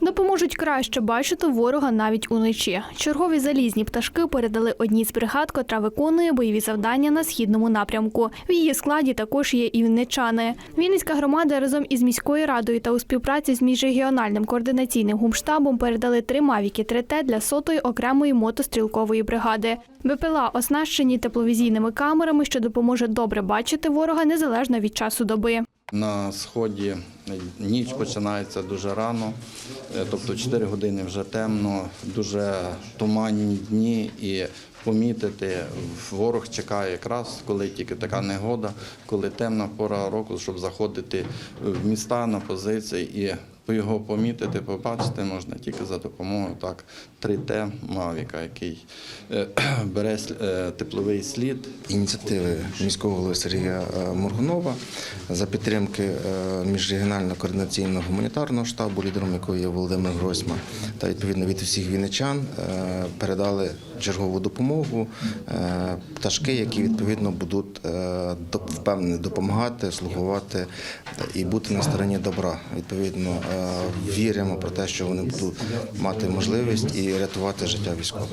Допоможуть краще бачити ворога навіть уночі. Чергові залізні пташки передали одній з бригад, котра виконує бойові завдання на східному напрямку. В її складі також є і вінничани. Вінницька громада разом із міською радою та у співпраці з міжрегіональним координаційним гумштабом передали три мавіки 3Т для сотої окремої мотострілкової бригади. БПЛА оснащені тепловізійними камерами, що допоможе добре бачити ворога незалежно від часу доби. На сході ніч починається дуже рано, е, тобто 4 години вже темно, дуже туманні дні і помітити ворог чекає якраз, коли тільки така негода, коли темна пора року, щоб заходити в міста на позиції і його помітити, побачити можна тільки за допомогою так 3Т Мавіка, який е, бере е, тепловий слід. Ініціативи міського голови Сергія е, Моргунова за підтримки міжрегіонального координаційного гуманітарного штабу, лідером якого є Володимир Гройсман, та відповідно від усіх вінничан е, передали чергову допомогу, пташки, які відповідно будуть впевнені допомагати, слугувати і бути на стороні добра. Відповідно, віримо про те, що вони будуть мати можливість і рятувати життя військових.